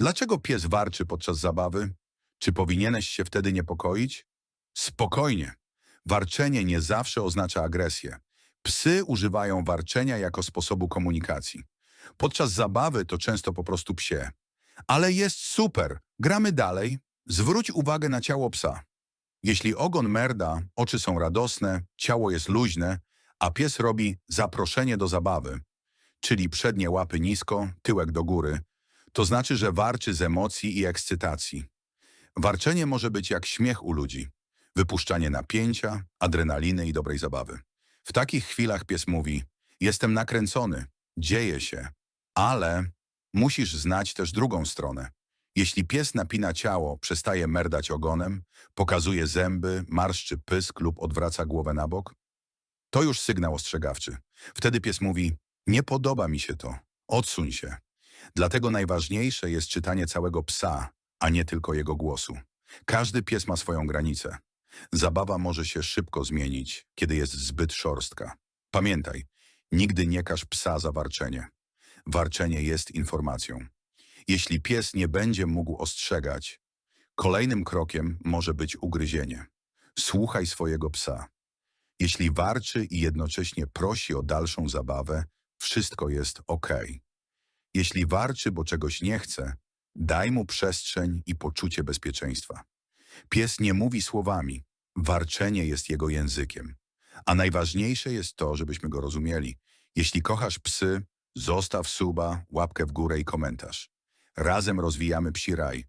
Dlaczego pies warczy podczas zabawy? Czy powinieneś się wtedy niepokoić? Spokojnie. Warczenie nie zawsze oznacza agresję. Psy używają warczenia jako sposobu komunikacji. Podczas zabawy to często po prostu psie. Ale jest super. Gramy dalej. Zwróć uwagę na ciało psa. Jeśli ogon merda, oczy są radosne, ciało jest luźne, a pies robi zaproszenie do zabawy, czyli przednie łapy nisko, tyłek do góry, to znaczy, że warczy z emocji i ekscytacji. Warczenie może być jak śmiech u ludzi, wypuszczanie napięcia, adrenaliny i dobrej zabawy. W takich chwilach pies mówi: Jestem nakręcony, dzieje się, ale musisz znać też drugą stronę. Jeśli pies napina ciało, przestaje merdać ogonem, pokazuje zęby, marszczy pysk lub odwraca głowę na bok, to już sygnał ostrzegawczy. Wtedy pies mówi: Nie podoba mi się to, odsuń się. Dlatego najważniejsze jest czytanie całego psa, a nie tylko jego głosu. Każdy pies ma swoją granicę. Zabawa może się szybko zmienić, kiedy jest zbyt szorstka. Pamiętaj, nigdy nie każ psa za warczenie. Warczenie jest informacją. Jeśli pies nie będzie mógł ostrzegać, kolejnym krokiem może być ugryzienie. Słuchaj swojego psa. Jeśli warczy i jednocześnie prosi o dalszą zabawę, wszystko jest ok. Jeśli warczy, bo czegoś nie chce, daj mu przestrzeń i poczucie bezpieczeństwa. Pies nie mówi słowami, warczenie jest jego językiem. A najważniejsze jest to, żebyśmy go rozumieli. Jeśli kochasz psy, zostaw suba, łapkę w górę i komentarz. Razem rozwijamy psi raj.